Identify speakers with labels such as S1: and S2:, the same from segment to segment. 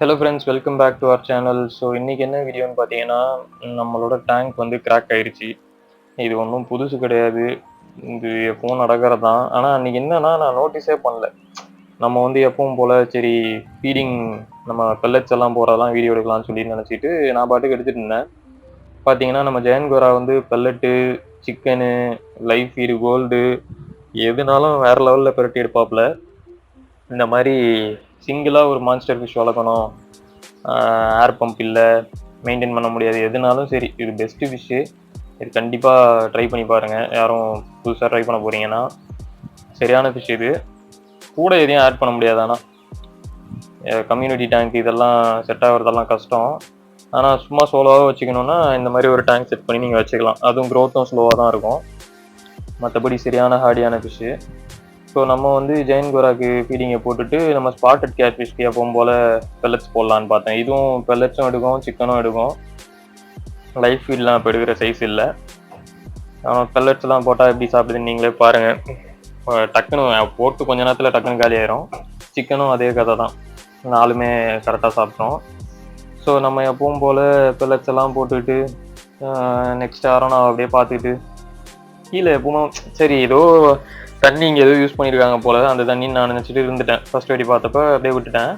S1: Hello friends welcome back to our channel so இன்றைக்கி என்ன வீடியோன்னு பார்த்தீங்கன்னா நம்மளோட டேங்க் வந்து கிராக் ஆயிடுச்சு இது ஒன்றும் புதுசு கிடையாது. இது எப்பவும் நடக்கிறது தான் ஆனால் அன்றைக்கி என்னன்னா நான் நோட்டீஸே பண்ணல. நம்ம வந்து எப்பவும் போல் சரி ஃபீடிங் நம்ம பெல்லட்ஸ் எல்லாம் போகிறதெல்லாம் வீடியோ எடுக்கலாம்னு சொல்லி நினச்சிட்டு நான் பாட்டுக்கு எடுத்துகிட்டு இருந்தேன். பார்த்தீங்கன்னா நம்ம ஜெயன்கோரா வந்து pellet chicken life feed gold எதுனாலும் வேறு லெவலில் பெரட்டி எடுப்பாப்புல. இந்த மாதிரி சிங்கிளாக ஒரு மான்ஸ்டர் ஃபிஷ் வளர்க்கணும். ஏர் பம்ப் இல்லை மெயின்டைன் பண்ண முடியாது. எதுனாலும் சரி இது பெஸ்ட்டு ஃபிஷ்ஷு இது கண்டிப்பாக ட்ரை பண்ணி பாருங்கள் யாரும் புதுசாக ட்ரை பண்ண போகிறீங்கன்னா சரியான ஃபிஷ் இது. கூட எதையும் ஆட் பண்ண முடியாது ஆனால் கம்யூனிட்டி டேங்க் இதெல்லாம் செட் ஆகிறதெல்லாம் கஷ்டம். ஆனால் சும்மா சோலோவாக வச்சுக்கணுன்னா இந்த மாதிரி ஒரு டேங்க் செட் பண்ணி நீங்கள் வச்சுக்கலாம். அதுவும் க்ரோத்தும் ஸ்லோவாக தான் இருக்கும். மற்றபடி சரியான ஹார்டியான ஃபிஷ்ஷு ஸோ நம்ம வந்து ஜெயின் கோராக்கு ஃபீடிங்கை போட்டுட்டு நம்ம ஸ்பாட்டட் கேட் ஃபிஷ்க்கு எப்பவும் போல் பெல்லட்ஸ் போடலான்னு பார்த்தேன். இதுவும் பெல்லட்ஸும் எடுக்கும் சிக்கனும் எடுக்கும். லைஃப் ஃபீட்லாம் இப்போ எடுக்கிற சைஸ் இல்லை. பெல்லட்ஸ்லாம் போட்டால் எப்படி சாப்பிடுதுன்னு நீங்களே பாருங்கள் டக்குன்னு போட்டு கொஞ்ச நேரத்தில் டக்குன்னு காலி ஆயிரும். சிக்கனும் அதே கதை தான். நாலுமே கரெக்டாக சாப்பிட்டோம். ஸோ நம்ம எப்பவும் போல் பெல்லட்ஸ் எல்லாம் போட்டுக்கிட்டு நெக்ஸ்ட் யாரும் நான் அப்படியே பார்த்துக்கிட்டு கீழே எப்பவும் சரி ஏதோ தண்ணி இங்கே எதுவும் யூஸ் பண்ணியிருக்காங்க போல அந்த தண்ணி நான் நினச்சிட்டு இருந்துட்டேன். ஃபர்ஸ்ட் வாட்டி பார்த்தப்ப அப்படியே விட்டுட்டேன்.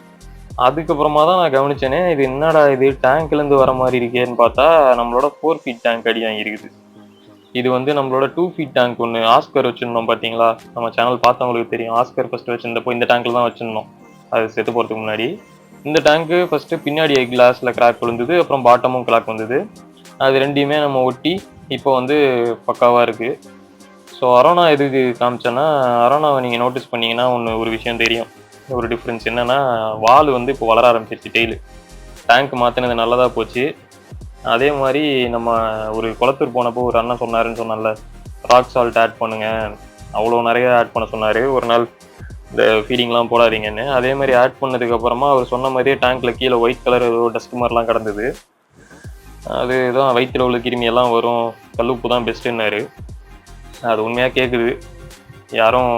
S1: அதுக்கப்புறமா தான் நான் கவனிச்சேனே இது என்னடா இது டேங்க்லேருந்து வர மாதிரி இருக்கேன்னு பார்த்தா நம்மளோட ஃபோர் ஃபீட் டேங்க் அடி இருக்குது இது வந்து நம்மளோட டூ ஃபீட் டேங்க் ஒன்று ஆஸ்கர் வச்சுருந்தோம் பார்த்தீங்களா? நம்ம சேனல் பார்த்தவங்களுக்கு தெரியும். ஆஸ்கர் ஃபஸ்ட்டு வச்சிருந்தப்போ இந்த டேங்க்கில் தான் வச்சுருந்தோம். அது செத்து போகிறதுக்கு முன்னாடி. இந்த டேங்க்கு ஃபஸ்ட்டு பின்னாடி கிளாஸில் கிராக் விழுந்தது அப்புறம் பாட்டமும் கிராக் வந்தது. அது ரெண்டையுமே நம்ம ஒட்டி இப்போ வந்து பக்காவாக இருக்குது ஸோ அரோனா எதுக்கு காமிச்சேன்னா அரோனாவை நீங்கள் நோட்டீஸ் பண்ணீங்கன்னா ஒன்று ஒரு விஷயம் தெரியும். ஒரு டிஃப்ரென்ஸ் என்னென்னா வால் வந்து இப்போ வளர ஆரம்பிச்சிருச்சு டெய்லு டேங்க் மாற்றினது நல்லதாக போச்சு. அதே மாதிரி நம்ம ஒரு குளத்தூர் போனப்போ ஒரு அண்ணன் சொன்னாருன்னு சொன்னால ராக் சால்ட் ஆட் பண்ணுங்கள் அவ்வளோ நிறைய ஆட் பண்ண சொன்னார். ஒரு நாள் இந்த ஃபீடிங்லாம் போடாதீங்கன்னு. அதே மாதிரி ஆட் பண்ணதுக்கப்புறமா அவர் சொன்ன மாதிரியே டேங்க்கில் கீழே ஒயிட் கலர் ஏதோ டஸ்ட் மாதிரிலாம் கிடந்தது. அது தான் வயிற்றில் உள்ள கிருமியெல்லாம் வரும். கல்லுப்பு தான் பெஸ்ட்டுன்னாரு அது உண்மையாக கேட்குது யாரும்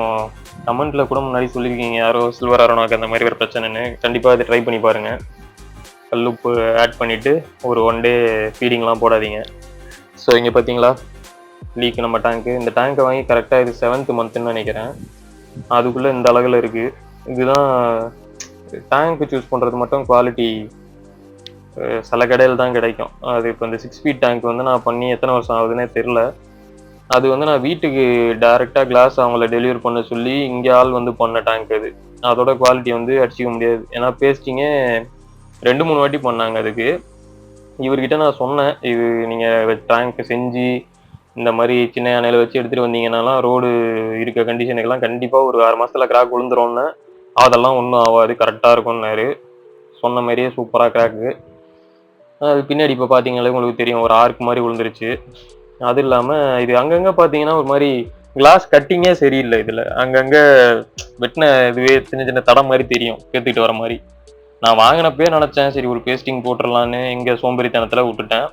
S1: கமெண்ட்ல கூட முன்னாடி சொல்லியிருக்கீங்க யாரோ சில்வர் அரோனாக்கு அந்த மாதிரி ஒரு பிரச்சனைன்னு. கண்டிப்பாக இதை ட்ரை பண்ணி பாருங்கள் கல்லுப்பு ஆட் பண்ணிவிட்டு ஒரு ஒன் டே ஃபீடிங்லாம் போடாதீங்க. ஸோ இங்கே பார்த்தீங்களா லீக் நம்ம டேங்க்கு இந்த டேங்கை வாங்கி கரெக்டாக இது செவன்த் மந்த்துன்னு நினைக்கிறேன். அதுக்குள்ளே இந்த அளவில் இருக்குது இதுதான் டேங்க்கு சூஸ் பண்ணுறது மட்டும் குவாலிட்டி சில கடையில் தான் கிடைக்கும். அது இப்போ இந்த சிக்ஸ் ஃபீட் டேங்க் வந்து நான் பண்ணி எத்தனை வருஷம் ஆகுதுன்னே தெரில அது வந்து நான் வீட்டுக்கு டைரெக்டாக கிளாஸ் அவங்கள டெலிவரி பண்ண சொல்லி இங்கே ஆள் வந்து பண்ண டேங்க் அது. அதோட குவாலிட்டி வந்து அடிச்சிக்க முடியாது. ஏன்னா பேஸ்டிங்கே ரெண்டு மூணு வாட்டி பண்ணாங்க அதுக்கு. இவர்கிட்ட நான் சொன்னேன் இது நீங்கள் டேங்க் செஞ்சு இந்த மாதிரி சின்ன யானையில் வச்சு எடுத்துகிட்டு வந்தீங்கன்னாலாம் ரோடு இருக்க கண்டிஷனுக்கெல்லாம் கண்டிப்பாக ஒரு ஆறு மாதத்தில் கிராக் விழுந்துரும்னு. அதெல்லாம் ஒன்றும் ஆகாது கரெக்டாக இருக்கும்னாரு. சொன்ன மாதிரியே சூப்பராக கிராக்கு அது பின்னாடி இப்போ பார்த்தீங்களே உங்களுக்கு தெரியும் ஒரு ஆர்க் மாதிரி விழுந்துருச்சு. அது இல்லாமல் இது அங்கங்கே பார்த்தீங்கன்னா ஒரு மாதிரி கிளாஸ் கட்டிங்கே சரியில்லை இதில். அங்கங்கே வெட்டின இதுவே சின்ன சின்ன தடம் மாதிரி தெரியும் கேத்துக்கிட்டு வர மாதிரி. நான் வாங்கினப்பே நினச்சேன் சரி ஒரு பேஸ்டிங் போட்டுடலான்னு எங்கே சோம்பேறித்தனத்தில் விட்டுட்டேன்.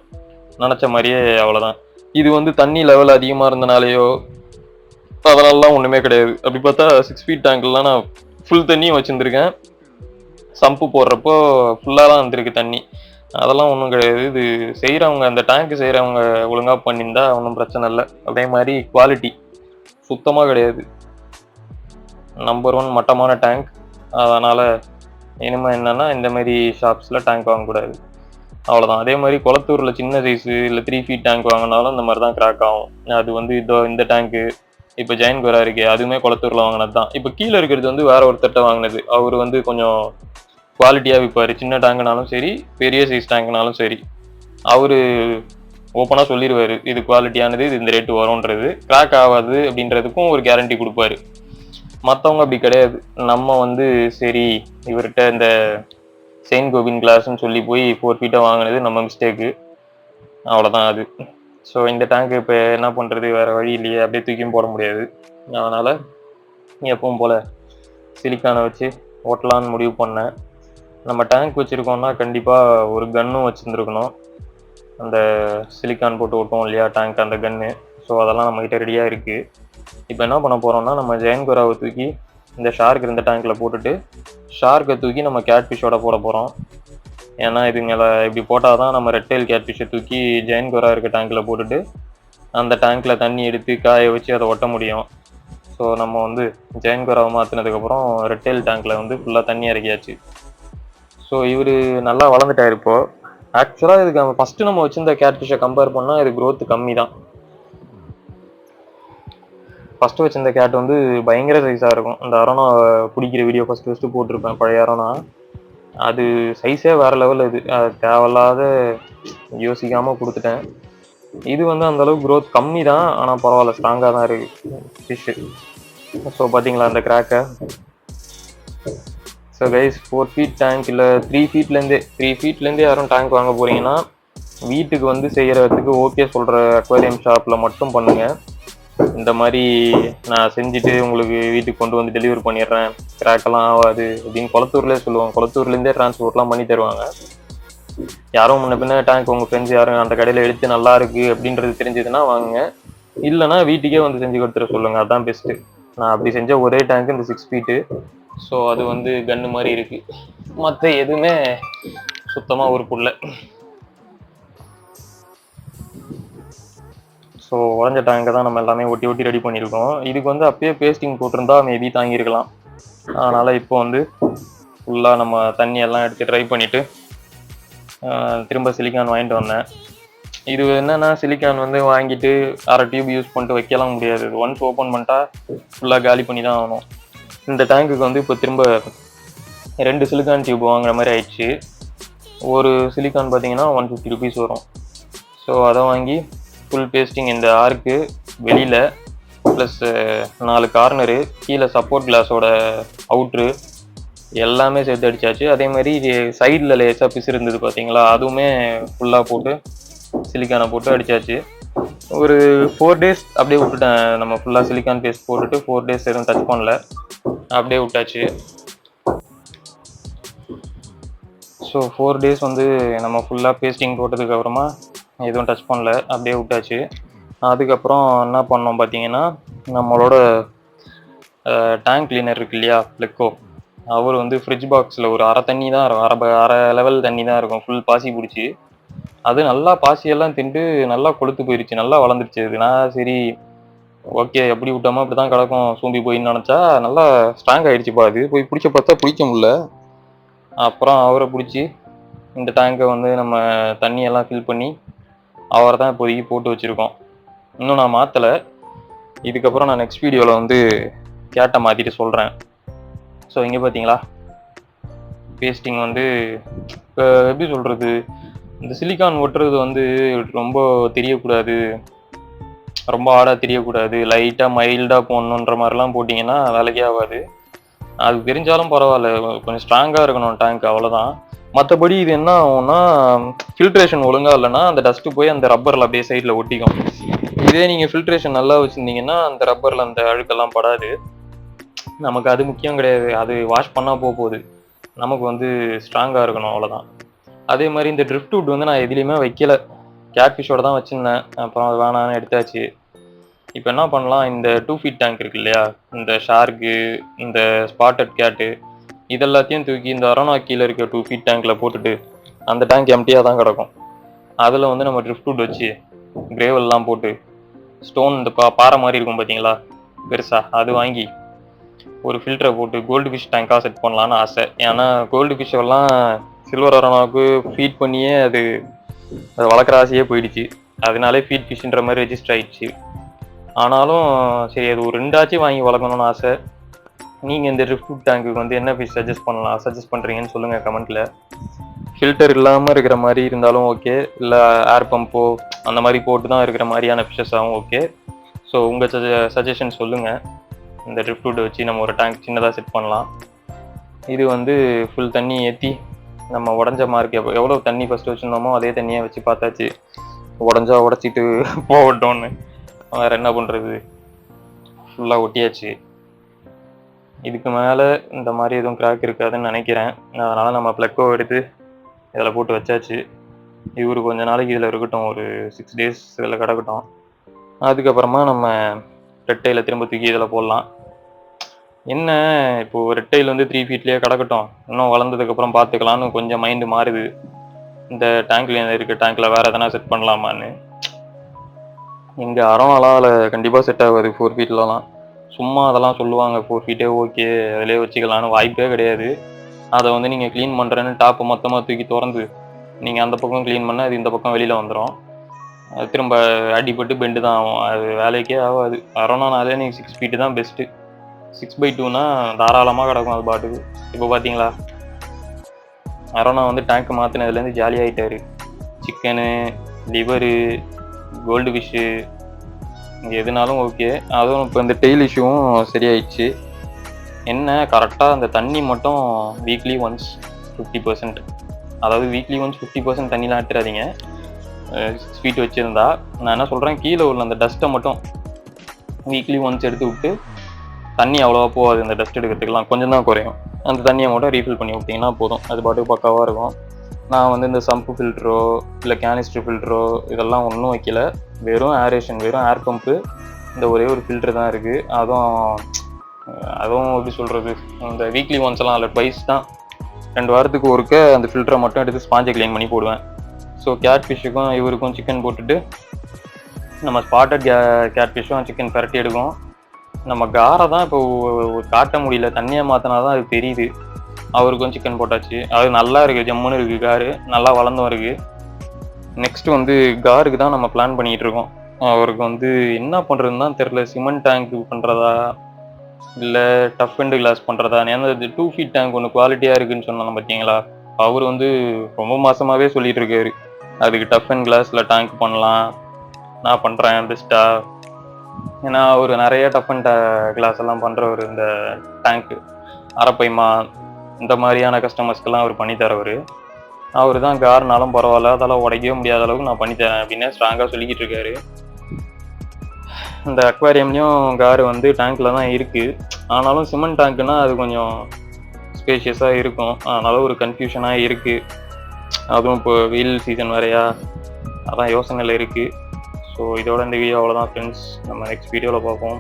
S1: நினச்ச மாதிரியே அவ்வளோதான் இது வந்து தண்ணி லெவல் அதிகமாக இருந்தனாலேயோ அதனாலலாம் ஒன்றுமே கிடையாது. அப்படி பார்த்தா சிக்ஸ் ஃபீட் டேங்க்லாம் நான் ஃபுல் தண்ணியும் வச்சுருந்துருக்கேன். சம்பு போடுறப்போ ஃபுல்லாலாம் வந்திருக்கு தண்ணி. அதெல்லாம் ஒன்றும் கிடையாது. இது செய்கிறவங்க அந்த டேங்க்கு செய்கிறவங்க ஒழுங்காக பண்ணியிருந்தா ஒன்றும் பிரச்சனை இல்லை. அதே மாதிரி குவாலிட்டி சுத்தமாக கிடையாது. நம்பர் ஒன் மட்டமான டேங்க் அதனால் இனிமேல் என்னென்னா இந்த மாதிரி ஷாப்ஸில் டேங்க் வாங்கக்கூடாது. அவ்வளோதான் அதே மாதிரி குளத்தூரில் சின்ன சைஸு இல்லை த்ரீ ஃபீட் டேங்க் வாங்கினாலும் இந்த மாதிரி தான் கிராக் ஆகும். அது வந்து இதோ இந்த டேங்க்கு இப்போ ஜெயின் குரா இருக்கே. அதுவுமே குளத்தூரில் வாங்கினது தான் இப்போ கீழே இருக்கிறது வந்து வேற ஒருத்தட்ட வாங்கினது. அவர் வந்து கொஞ்சம் குவாலிட்டியாக விற்பார் சின்ன டேங்க்னாலும் சரி பெரிய சைஸ் டேங்குனாலும் சரி. அவர் ஓப்பனாக சொல்லிடுவார் இது குவாலிட்டியானது இது இந்த ரேட்டு வரும்ன்றது. கிராக் ஆகாது அப்படின்றதுக்கும் ஒரு கேரண்டி கொடுப்பாரு. மற்றவங்க அப்படி கிடையாது. நம்ம வந்து சரி இவர்கிட்ட இந்த செயின் கோபின் கிளாஸ்ன்னு சொல்லி போய் ஃபோர் ஃபீட்டாக வாங்கினது நம்ம மிஸ்டேக்கு அவ்வளோதான் அது. ஸோ இந்த டேங்க் இப்போ என்ன பண்ணுறது வேறு வழி இல்லையே. அப்படியே தூக்கியும் போட முடியாது. அதனால் எப்பவும் போல் சிலிக்கானை வச்சு ஓட்டலான்னு முடிவு பண்ணேன். நம்ம டேங்க் வச்சுருக்கோம்னா கண்டிப்பாக ஒரு கன்னும் வச்சுருந்துருக்கணும். அந்த சிலிக்கான் போட்டு விட்டோம் இல்லையா டேங்க் அந்த கன்னு ஸோ அதெல்லாம் நம்மக்கிட்ட ரெடியாக இருக்குது இப்போ என்ன பண்ண போகிறோம்னா நம்ம ஜெயன்குராவை தூக்கி இந்த ஷார்க் இருந்த டேங்க்கில் போட்டுட்டு ஷார்க்கை தூக்கி நம்ம கேட்ஃபிஷோட போட போகிறோம் ஏன்னா இதுங்களை இப்படி போட்டால் தான் நம்ம ரெட்டைல் கேட்ஃபிஷை தூக்கி ஜெயின் கோரா இருக்க டேங்க்கில் போட்டுட்டு அந்த டேங்க்கில் தண்ணி எடுத்து காய வச்சு அதை ஒட்ட முடியும். ஸோ நம்ம வந்து ஜெயின் கோராவை மாற்றினதுக்கப்புறம் ரெட்டைல் டேங்க்கில் வந்து ஃபுல்லாக தண்ணி இறக்கியாச்சு. ஸோ இவர் நல்லா வளர்ந்துட்டார் இப்போ. ஆக்சுவலாக இதுக்கு நம்ம ஃபஸ்ட்டு நம்ம வச்சுருந்த கேட்ஃபிஷை கம்பேர் பண்ணால் இது க்ரோத் கம்மி தான் ஃபஸ்ட்டு வச்சிருந்த கேட் வந்து பயங்கர சைஸாக இருக்கும். அந்த அரணா பிடிக்கிற வீடியோ ஃபஸ்ட்டு ஃபஸ்ட்டு போட்டிருப்பேன் பழைய அரணா. அது சைஸே வேறு லெவலில் இது அது தேவையில்லாத யோசிக்காமல் கொடுத்துட்டேன். இது வந்து அந்தளவுக்கு க்ரோத் கம்மி தான் ஆனால் பரவாயில்ல ஸ்ட்ராங்காக தான் இருக்குது ஃபிஷ்ஷு ஸோ பார்த்தீங்களா அந்த கிராக்கை so guys four feet tank இல்லை த்ரீ ஃபீட்லேருந்தே த்ரீ ஃபீட்லேருந்தே யாரும் டேங்க் வாங்க போகிறீங்கன்னா வீட்டுக்கு வந்து செய்கிறதுக்கு ஓகே சொல்கிற அக்வேரியம் ஷாப்பில் மட்டும் பண்ணுங்கள் இந்த மாதிரி நான் செஞ்சுட்டு உங்களுக்கு வீட்டுக்கு கொண்டு வந்து டெலிவரி பண்ணிடுறேன். கிராக்கெல்லாம் ஆகாது அப்படின்னு குளத்தூர்லேயே சொல்லுவாங்க. குளத்தூர்லேருந்தே டிரான்ஸ்போர்ட்லாம் பண்ணி தருவாங்க. யாரும் முன்ன பின்ன டேங்க் உங்கள் ஃப்ரெண்ட்ஸ் யாரும் அந்த கடையில் எடுத்து நல்லா இருக்கு அப்படின்றது தெரிஞ்சதுன்னா வாங்குங்க. இல்லைன்னா வீட்டுக்கே வந்து செஞ்சு கொடுத்துட சொல்லுங்கள் அதான் பெஸ்ட்டு நான் அப்படி செஞ்ச ஒரே டேங்க் இந்த சிக்ஸ் ஃபீட்டு ஸோ அது வந்து கன்று மாதிரி இருக்கு. மற்ற எதுவுமே சுத்தமாக ஒரு புல்ல ஸோ உடஞ்ச டேங்கை தான் நம்ம எல்லாமே ஒட்டி ஒட்டி ரெடி பண்ணியிருக்கோம். இதுக்கு வந்து அப்பயே பேஸ்டிங் போட்டிருந்தா மேபி தாங்கியிருக்கலாம். அதனால் இப்போ வந்து ஃபுல்லாக நம்ம தண்ணி எல்லாம் எடுத்து ட்ரை பண்ணிவிட்டு திரும்ப சிலிக்கான் வாங்கிட்டு வந்தேன். இது என்னன்னா சிலிக்கான் வந்து வாங்கிட்டு அரை டியூப் யூஸ் பண்ணிட்டு வைக்கலாம் முடியாது. ஒன்ஸ் ஓப்பன் பண்ணிட்டா ஃபுல்லாக காலி பண்ணி தான் ஆகணும். இந்த டேங்க்குக்கு வந்து இப்போ திரும்ப ரெண்டு சிலிக்கான் டியூப் வாங்குற மாதிரி ஆயிடுச்சு. ஒரு சிலிக்கான் பார்த்தீங்கன்னா ஒன் ஃபிஃப்டி ருபீஸ் வரும். ஸோ அதை வாங்கி ஃபுல் பேஸ்டிங் இந்த ஆர்க்கு வெளியில் ப்ளஸ் நாலு கார்னரு கீழே சப்போர்ட் கிளாஸோட அவுட்ரு எல்லாமே சேர்த்து அடித்தாச்சு அதே மாதிரி சைடில் லேசாக பிசு இருந்தது பார்த்தீங்களா அதுவுமே ஃபுல்லாக போட்டு சிலிக்கானை போட்டு அடித்தாச்சு ஒரு ஃபோர் டேஸ் அப்படியே விட்டுட்டேன். நம்ம ஃபுல்லாக சிலிக்கான் பேஸ்ட் போட்டுட்டு ஃபோர் டேஸ் எதுவும் டச் பண்ணல. அப்படியே விட்டாச்சு. ஸோ ஃபோர் டேஸ் வந்து நம்ம ஃபுல்லாக பேஸ்டிங் போட்டதுக்கு அப்புறமா எதுவும் டச் பண்ணல. அப்படியே விட்டாச்சு. அதுக்கப்புறம் என்ன பண்ணோம் பார்த்தீங்கன்னா நம்மளோட டேங்க் கிளீனர் இருக்கு இல்லையா பிளெக்கோ அவர் வந்து ஃப்ரிட்ஜ் பாக்ஸில் ஒரு அரை தண்ணி தான் இருக்கும். அரை அரை லெவல் தண்ணி தான் இருக்கும். ஃபுல் பாசி பிடிச்சி. அது நல்லா பாசியெல்லாம் திண்டு நல்லா கொளுத்து போயிருச்சு. நல்லா வளர்ந்துருச்சு. அது நான் சரி ஓகே எப்படி விட்டோமோ அப்படி தான் கிடக்கும். சூம்பி போயின்னு நினச்சா நல்லா ஸ்ட்ராங் ஆயிடுச்சுப்பா. அது போய் பிடிச்ச பார்த்தா பிடிக்க முடில அப்புறம் அவரை பிடிச்சி இந்த டேங்கை வந்து நம்ம தண்ணியெல்லாம் ஃபில் பண்ணி அவரை தான் இப்போதைக்கு போட்டு வச்சுருக்கோம். இன்னும் நான் மாற்றலை இதுக்கப்புறம் நான் நெக்ஸ்ட் வீடியோவில் வந்து கேட்டை மாற்றிட்டு சொல்கிறேன் ஸோ இங்கே பார்த்தீங்களா பேஸ்டிங் வந்து இப்போ எப்படி சொல்கிறது இந்த சிலிக்கான் ஒட்டுறது வந்து ரொம்ப தெரியக்கூடாது. ரொம்ப ஆடாக தெரியக்கூடாது லைட்டாக மைல்டாக போடணுன்ற மாதிரிலாம் போட்டிங்கன்னா வேலைக்கே ஆகாது. அது தெரிஞ்சாலும் பரவாயில்ல கொஞ்சம் ஸ்ட்ராங்காக இருக்கணும் டேங்க் அவ்வளோதான் மற்றபடி இது என்ன ஆகும்னா ஃபில்ட்ரேஷன் ஒழுங்காக இல்லைன்னா அந்த டஸ்ட்டு போய் அந்த ரப்பரில் அப்படியே சைடில் ஒட்டிக்கும். இதே நீங்கள் ஃபில்ட்ரேஷன் நல்லா வச்சுருந்தீங்கன்னா அந்த ரப்பரில் அந்த அழுக்கெல்லாம் படாது. நமக்கு அது முக்கியம் கிடையாது. அது வாஷ் பண்ணால் போக போகுது. நமக்கு வந்து ஸ்ட்ராங்காக இருக்கணும் அவ்வளோதான் அதே மாதிரி இந்த ட்ரிஃப்ட் வுட் வந்து நான் எதுலேயுமே வைக்கல. கேட்ஃபிஷோட தான் வச்சுருந்தேன். அப்புறம் அது வேணான்னு எடுத்தாச்சு. இப்போ என்ன பண்ணலாம்? இந்த டூ ஃபீட் டேங்க் இருக்கு இல்லையா? இந்த ஷார்க்கு இந்த ஸ்பாட்டட் கேட்டு இதெல்லாத்தையும் தூக்கி இந்த அரோனா கீழே இருக்க டூ ஃபீட் டேங்க்கில் போட்டுட்டு அந்த டேங்க் எம்டியாக தான் கிடக்கும். அதில் வந்து நம்ம ட்ரிஃப்ட் வுட் வச்சு கிரேவல்லாம் போட்டு ஸ்டோன் இந்த பா பாறை மாதிரி இருக்கும் பார்த்தீங்களா பெருசாக அது வாங்கி ஒரு ஃபில்டரை போட்டு கோல்டு ஃபிஷ் டேங்காக செட் பண்ணலான்னு ஆசை. ஏன்னா கோல்டு ஃபிஷ் எல்லாம் சில்வர் அரோனாவுக்கு ஃபீட் பண்ணியே அது அது வளர்க்குற ஆசையே போயிடுச்சு. அதனாலே ஃபீட் ஃபிஷ்ன்ற மாதிரி ரெஜிஸ்டர் ஆயிடுச்சு. ஆனாலும் சரி அது ஒரு ரெண்டாச்சும் வாங்கி வளர்க்கணும்னு ஆசை. நீங்கள் இந்த ரிஃப்ட் டேங்க்குக்கு வந்து என்ன ஃபிஷ் சஜஸ்ட் பண்ணலாம்? சஜஸ்ட் பண்ணுறீங்கன்னு சொல்லுங்கள் கமெண்ட்டில் ஃபில்டர் இல்லாமல் இருக்கிற மாதிரி இருந்தாலும் ஓகே இல்லை ஏர் பம்போ அந்த மாதிரி போட்டு தான் இருக்கிற மாதிரியான ஃபிஷஸாகவும் ஓகே ஸோ உங்கள் சஜ சஜஷன் சொல்லுங்கள் இந்த ட்ரிஃப்ட் வச்சு நம்ம ஒரு டேங்க் சின்னதாக செட் பண்ணலாம். இது வந்து ஃபுல் தண்ணி ஏற்றி நம்ம உடஞ்ச மார்க் எவ்வளோ எவ்வளோ தண்ணி ஃபஸ்ட்டு வச்சுருந்தோமோ அதே தண்ணியை வச்சு பார்த்தாச்சு. உடஞ்சா உடச்சிட்டு போகட்டும்னு. வேறு என்ன பண்ணுறது ஃபுல்லாக ஒட்டியாச்சு. இதுக்கு மேலே இந்த மாதிரி எதுவும் கிராக் இருக்காதுன்னு நினைக்கிறேன். அதனால் நம்ம ப்ளக்கோ எடுத்து இதில் போட்டு வச்சாச்சு. இவர் கொஞ்ச நாளைக்கு இதில் இருக்கட்டும். ஒரு சிக்ஸ் டேஸ் இதில் கிடக்கட்டும். அதுக்கப்புறமா நம்ம ரெட்டையில் திரும்ப தூக்கி இதில் போடலாம். என்ன இப்போ ரெட்டைல் வந்து த்ரீ ஃபீட்லேயே கிடக்கட்டும். இன்னும் வளர்ந்ததுக்கப்புறம் பார்த்துக்கலான்னு கொஞ்சம் மைண்டு மாறுது. இந்த டேங்க்ல இருக்க டேங்க்ல வேற எதனா செட் பண்ணலாமான்னு. இங்கே அறம் அதில் கண்டிப்பாக செட் ஆகாது ஃபோர் ஃபீட்லலாம் சும்மா அதெல்லாம் சொல்லுவாங்க ஃபோர் ஃபீட்டே ஓகே அதிலே வச்சுக்கலான்னு வாய்ப்பே கிடையாது. அதை வந்து நீங்கள் க்ளீன் பண்ணுறேன்னு டாப்பு மொத்தமாக தூக்கி திறந்து நீங்கள் அந்த பக்கம் க்ளீன் பண்ணால் அது இந்த பக்கம் வெளியில் வந்துடும் அது திரும்ப அடிபட்டு பெண்டு தான் ஆகும். அது வேலைக்கே ஆகாது. அரோனானாலே நீங்கள் சிக்ஸ் ஃபீட்டு தான் பெஸ்ட்டு சிக்ஸ் பை டூனா தாராளமாக கிடக்கும் அது பாட்டுக்கு. இப்போ பார்த்தீங்களா அரோனா வந்து டேங்க் மாற்றினதுலேருந்து ஜாலியாகிட்டாரு சிக்கனு லிவரு கோல்டு ஃபிஷ்ஷு எதுனாலும் ஓகே அதுவும் இப்போ இந்த டெய்ல் இஷ்யூவும் சரியாயிடுச்சு. என்ன? கரெக்டாக அந்த தண்ணி மட்டும் வீக்லி ஒன்ஸ் ஃபிஃப்டி பர்சன்ட் அதாவது வீக்லி ஒன்ஸ் ஃபிஃப்டி பர்சன்ட் தண்ணிலாம் ஆட்டுறாதீங்க ஸ்வீட் வச்சுருந்தா. நான் என்ன சொல்கிறேன் கீழே உள்ள அந்த டஸ்ட்டை மட்டும் வீக்லி ஒன்ஸ் எடுத்து விட்டு தண்ணி அவ்வளோவா போகாது. இந்த டஸ்ட் எடுக்கிறதுக்குலாம் கொஞ்சம் தான் குறையும். அந்த தண்ணியை மட்டும் ரீஃபில் பண்ணி விட்டிங்கன்னா போதும். அது பாட்டுக்கு பக்காவாக இருக்கும். நான் வந்து இந்த சம்பு ஃபில்ட்ரோ இல்லை கேனிஸ்டர் ஃபில்ட்ரோ இதெல்லாம் ஒன்றும் வைக்கல. வெறும் ஏரேஷன் வெறும் ஏர் பம்பு இந்த ஒரே ஒரு ஃபில்ட்ரு தான் இருக்குது அதுவும் அதுவும் எப்படி சொல்கிறது இந்த வீக்லி ஒன்ஸ் எல்லாம் இல்லை ட்வைஸ் தான். ரெண்டு வாரத்துக்கு ஒருக்க அந்த ஃபில்டரை மட்டும் எடுத்து ஸ்பாஞ்சை க்ளீன் பண்ணி போடுவேன். ஸோ கேட் ஃபிஷ்ஷுக்கும் இவருக்கும் சிக்கன் போட்டுட்டு நம்ம ஸ்பாட்டட் கே கேட் ஃபிஷ்ஷும் சிக்கன் பரட்டி எடுக்கும். நம்ம காரை தான் இப்போ காட்ட முடியல தண்ணியை மாற்றினா தான் அது தெரியுது. அவருக்கும் சிக்கன் போட்டாச்சு. அது நல்லா இருக்குது ஜம்முன்னு இருக்குது காரு. நல்லா வளர்ந்தும் இருக்குது நெக்ஸ்ட் வந்து காருக்கு தான் நம்ம பிளான் பண்ணிகிட்டு இருக்கோம். அவருக்கு வந்து என்ன பண்ணுறதுன்னு தான் தெரில சிமெண்ட் டேங்க் பண்ணுறதா இல்லை டஃப் அண்ட் கிளாஸ் பண்ணுறதா ஏன்னா இது டூ ஃபீட் டேங்க் ஒன்று குவாலிட்டியாக இருக்குன்னு சொன்னாலும் பார்த்தீங்களா அவர் வந்து ரொம்ப மாதமாகவே சொல்லிட்டு இருக்காரு. அதுக்கு டஃப் அண்ட் கிளாஸில் டேங்க் பண்ணலாம். நான் பண்ணுறேன் பெஸ்ட்டாக ஏன்னா அவர் நிறைய டஃப் அண்ட் கிளாஸ் எல்லாம் பண்ணுறவர் இந்த டேங்க்கு அரப்பைமா இந்த மாதிரியான கஸ்டமர்ஸ்க்கெல்லாம் அவர் பண்ணித்தரவர் அவர் தான் கார்னாலும் பரவாயில்ல அதெல்லாம் உடைக்கவே முடியாத அளவுக்கு நான் பண்ணித்தரேன் அப்படின்னு ஸ்ட்ராங்காக சொல்லிக்கிட்டு இருக்காரு. இந்த அக்வாரியம்லேயும் கார் வந்து டேங்க்கில் தான் இருக்குது ஆனாலும் சிமெண்ட் டேங்க்குன்னா அது கொஞ்சம் ஸ்பேஷியஸாக இருக்கும். அதனால ஒரு கன்ஃபியூஷனாக இருக்குது அதுவும் இப்போ வெயில் சீசன் வரையா அதான் யோசனையில் இருக்குது ஸோ இதோட இந்த வீடியோ அவ்வளோதான் ஃப்ரெண்ட்ஸ் நம்ம நெக்ஸ்ட் வீடியோவில் பார்ப்போம்.